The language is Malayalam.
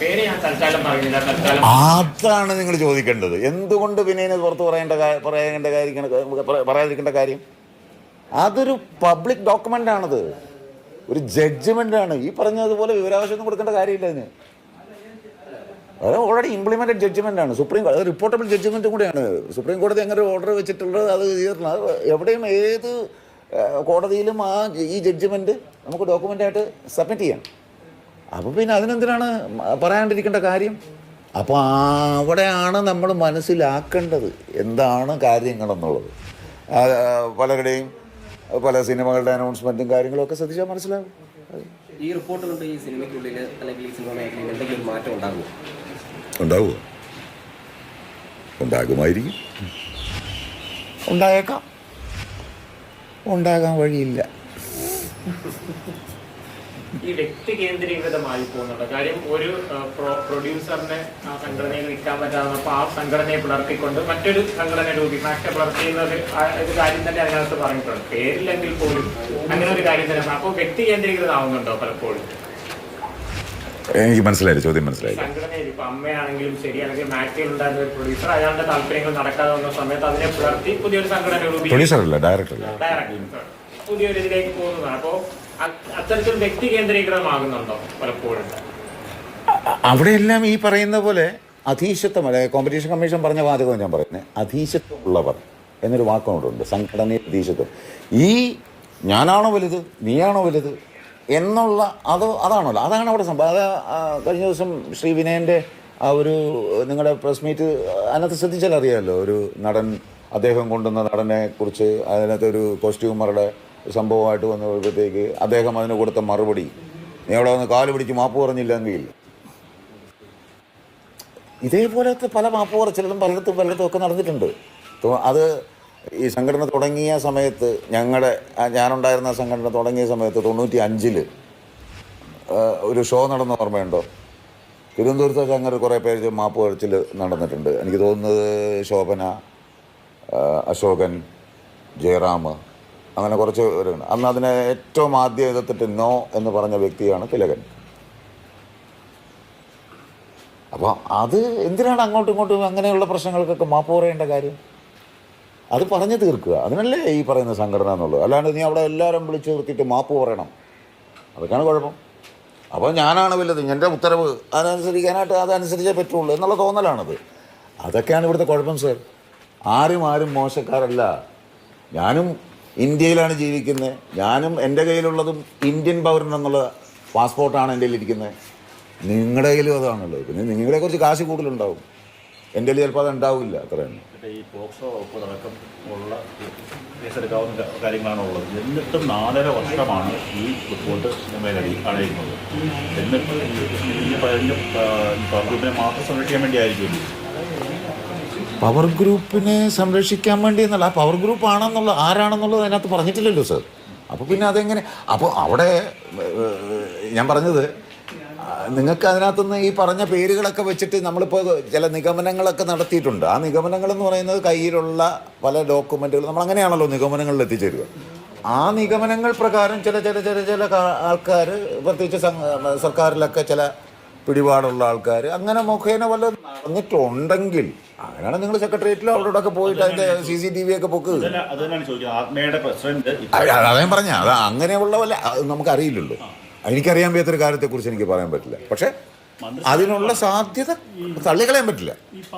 പേര് ഞാൻ തൽക്കാലം പറയുന്നില്ല തൽക്കാലം അതാണ് നിങ്ങൾ ചോദിക്കേണ്ടത്. എന്തുകൊണ്ട് വിനയന് പുറത്ത് പറയേണ്ട പറയേണ്ട കാര്യം പറയാതിരിക്കേണ്ട കാര്യം? അതൊരു പബ്ലിക് ഡോക്യുമെന്റ് ആണത് ഒരു ജഡ്ജ്മെന്റ് ആണ് ഈ പറഞ്ഞതുപോലെ വിവരാവശ്യം കൊടുക്കേണ്ട കാര്യമില്ല അതിന്. അത് ഓൾറെഡി ഇംപ്ലിമെന്റഡ് ജഡ്ജ്മെന്റ് ആണ്. സുപ്രീം കോടതി റിപ്പോർട്ടബിൾ ജഡ്ജ്മെന്റും കൂടെയാണ്. സുപ്രീം കോടതി അങ്ങനെ ഓർഡർ വെച്ചിട്ടുള്ളത് അത് തീർന്നു. അത് എവിടെയും ഏത് കോടതിയിലും ആ ഈ ജഡ്ജ്മെന്റ് നമുക്ക് ഡോക്യുമെന്റ് ആയിട്ട് സബ്മിറ്റ് ചെയ്യാം. അപ്പോൾ പിന്നെ അതിനെന്തിനാണ് പറയാണ്ടിരിക്കേണ്ട കാര്യം? അപ്പോൾ അവിടെയാണ് നമ്മൾ മനസ്സിലാക്കേണ്ടത് എന്താണ് കാര്യങ്ങളെന്നുള്ളത്. പലരുടെയും പല സിനിമകളുടെ അനൗൺസ്മെന്റും കാര്യങ്ങളൊക്കെ ശ്രദ്ധിച്ചാൽ മനസ്സിലാകും ഈ റിപ്പോർട്ട് കൊണ്ട് ഈ സിനിമയ്ക്കുള്ളിൽ അല്ലെങ്കിൽ ഈ സിനിമ മേഖലയിൽ എന്തെങ്കിലും ഒരു മാറ്റം ഉണ്ടാകുമോ? ഉണ്ടാവുക ഉണ്ടാകുമായിരിക്കും. ഉണ്ടായേക്കാം. ഉണ്ടാകാൻ വഴിയില്ല. ഈ വ്യക്തി കേന്ദ്രീകൃതമായി പോകുന്നുണ്ട്. കാര്യം ഒരു പ്രൊഡ്യൂസറിനെ ആ സംഘടനയിൽ നിൽക്കാൻ പറ്റാവുന്നപ്പോൾ ആ സംഘടനയെ പിളർത്തിക്കൊണ്ട് മറ്റൊരു സംഘടന രൂപി മറ്റേ പിളർത്തിയുന്ന ഒരു കാര്യം തന്നെ അതിനകത്ത് പറഞ്ഞിട്ടുണ്ട്. പേരില്ലെങ്കിൽ പോലും അങ്ങനെ ഒരു കാര്യം തന്നെ അപ്പോൾ വ്യക്തി കേന്ദ്രീകൃതമാവുന്നുണ്ടോ പലപ്പോഴും? എനിക്ക് മനസ്സിലായി ചോദ്യം മനസ്സിലായി സംഘടനയിൽ ഇപ്പൊ അമ്മയാണെങ്കിലും ശരി അല്ലെങ്കിൽ മാറ്റിൽ ഉണ്ടായിരുന്ന ഒരു പ്രൊഡ്യൂസർ അയാളുടെ താല്പര്യങ്ങൾ നടക്കാതെ വന്ന സമയത്ത് അതിനെ പുലർത്തി പുതിയൊരു സംഘടന രൂപീകരിച്ചു. പ്രൊഡ്യൂസറല്ല ഡയറക്ടറല്ല ഡയറക്ടർ പുതിയൊരു ഇതിലേക്ക് പോകുന്നതാണ്. അപ്പോൾ അത്തരത്തിൽ വ്യക്തി കേന്ദ്രീകൃതമാകുന്നുണ്ടോ പലപ്പോഴും? അവിടെയെല്ലാം ഈ പറയുന്ന പോലെ അധീശത്വം അല്ലെ കോമ്പറ്റീഷൻ കമ്മീഷൻ പറഞ്ഞ വാചകം ഞാൻ പറയുന്നത്. അധീശത്വം ഉള്ളവർ എന്നൊരു വാക്കുകൊണ്ടുണ്ട് സംഘടനയിൽ അധീശത്വം. ഈ ഞാനാണോ വലുത് നീയാണോ വലുത് എന്നുള്ള അത് അതാണല്ലോ. അതാണ് അവിടെ സംഭവം. അത് കഴിഞ്ഞ ദിവസം ശ്രീ വിനയന്റെ ആ ഒരു നിങ്ങളുടെ പ്രസ് മീറ്റ് അതിനകത്ത് ശ്രദ്ധിച്ചാൽ അറിയാമല്ലോ. ഒരു നടൻ അദ്ദേഹം കൊണ്ടുവന്ന നടനെ കുറിച്ച് അതിനകത്ത് ഒരു കോസ്റ്റ്യൂമറുടെ സംഭവമായിട്ട് വന്നപ്പോഴത്തേക്ക് അദ്ദേഹം അതിന് കൊടുത്ത മറുപടി. നീ അവിടെ വന്ന് കാൽ പിടിച്ച് മാപ്പ് പറഞ്ഞില്ലെങ്കിൽ. ഇതേപോലത്തെ പല മാപ്പ് പറച്ചിലും പലയിടത്തും പലയിടത്തും ഒക്കെ നടന്നിട്ടുണ്ട്. അത് ഈ സംഘടന തുടങ്ങിയ സമയത്ത് ഞങ്ങളുടെ ഞാനുണ്ടായിരുന്ന സംഘടന തുടങ്ങിയ സമയത്ത് തൊണ്ണൂറ്റി അഞ്ചിൽ ഒരു ഷോ നടന്ന ഓർമ്മയുണ്ടോ? തിരുവനന്തപുരത്ത് വെച്ച് അങ്ങനെ കുറേ പേര് മാപ്പ് പറച്ചിൽ നടന്നിട്ടുണ്ട്. എനിക്ക് തോന്നുന്നത് ശോഭന അശോകൻ ജയറാം അങ്ങനെ കുറച്ച് പേരുണ്ട്. അന്ന് അതിനെ ഏറ്റവും ആദ്യം എതിർത്തിട്ട് നോ എന്ന് പറഞ്ഞ വ്യക്തിയാണ് തിലകൻ. അപ്പോൾ അത് എന്തിനാണ് അങ്ങോട്ടും ഇങ്ങോട്ടും അങ്ങനെയുള്ള പ്രശ്നങ്ങൾക്കൊക്കെ മാപ്പ് പറയേണ്ട കാര്യം? അത് പറഞ്ഞു തീർക്കുക. അതിനല്ലേ ഈ പറയുന്ന സംഘടന എന്നുള്ളത്. അല്ലാണ്ട് നീ അവിടെ എല്ലാവരും വിളിച്ചു നിർത്തിയിട്ട് മാപ്പ് പറയണം. അതൊക്കെയാണ് കുഴപ്പം. അപ്പോൾ ഞാനാണ് വലുത്. എന്റെ ഉത്തരവ് അതനുസരിക്കാനായിട്ട് അതനുസരിച്ചേ പറ്റുള്ളൂ എന്നുള്ള തോന്നലാണത്. അതൊക്കെയാണ് ഇവിടുത്തെ കുഴപ്പം സർ. ആരും ആരും മോശക്കാരല്ല. ഞാനും ഇന്ത്യയിലാണ് ജീവിക്കുന്നത്. ഞാനും എന്റെ കയ്യിലുള്ളതും ഇന്ത്യൻ പൗരൻ എന്നുള്ള പാസ്പോർട്ടാണ് എന്റെ കയ്യിലിരിക്കുന്നത്. നിങ്ങളുടെ കയ്യിലും അതാണല്ലോ പിന്നെ നിങ്ങളെ കുറച്ച് കാശ് കൂടുതലുണ്ടാവും. എന്റെ കയ്യിൽ ചിലപ്പോൾ അത് ഉണ്ടാവില്ല അത്ര ഈ എന്നിട്ടും നാലര വർഷമാണ് ഈ അടയുന്നത്. എന്നിട്ട് വേണ്ടിയായിരിക്കും. പവർ ഗ്രൂപ്പിനെ സംരക്ഷിക്കാൻ വേണ്ടി എന്നല്ല പവർ ഗ്രൂപ്പ് ആണെന്നുള്ള ആരാണെന്നുള്ളത് അതിനകത്ത് പറഞ്ഞിട്ടില്ലല്ലോ സർ അപ്പോൾ പിന്നെ അതെങ്ങനെ? അപ്പോൾ അവിടെ ഞാൻ പറഞ്ഞത് ആ, നിങ്ങൾക്ക് അതിനകത്തുനിന്ന് ഈ പറഞ്ഞ പേരുകളൊക്കെ വെച്ചിട്ട് നമ്മളിപ്പോൾ ചില നിഗമനങ്ങളൊക്കെ നടത്തിയിട്ടുണ്ട്. ആ നിഗമനങ്ങൾ എന്ന് പറയുന്നത് കയ്യിലുള്ള പല ഡോക്യുമെന്റുകൾ നമ്മൾ അങ്ങനെയാണല്ലോ നിഗമനങ്ങളിൽ എത്തിച്ചേരുക. ആ നിഗമനങ്ങൾ പ്രകാരം ചില ചില ചില ചില ആൾക്കാർ പ്രത്യേകിച്ച് സർക്കാരിലൊക്കെ ചില പിടിപാടുള്ള ആൾക്കാർ അങ്ങനെ മുഖേന വല്ല നടന്നിട്ടുണ്ടെങ്കിൽ അങ്ങനെയാണ് നിങ്ങൾ സെക്രട്ടേറിയറ്റിൽ അവരോടൊക്കെ പോയിട്ട് അതിന്റെ സി സി ടി വി ഒക്കെ പൊക്ക് അത് പറഞ്ഞ. അത് അങ്ങനെയുള്ള വല്ല നമുക്ക് നമുക്കറിയില്ലല്ലോ. എനിക്കറിയാൻ വയ്യാത്തൊരു കാര്യത്തെക്കുറിച്ച് എനിക്ക് പറയാൻ പറ്റില്ല. പക്ഷെ അതിനുള്ള സാധ്യത തള്ളിക്കളയാൻ പറ്റില്ല.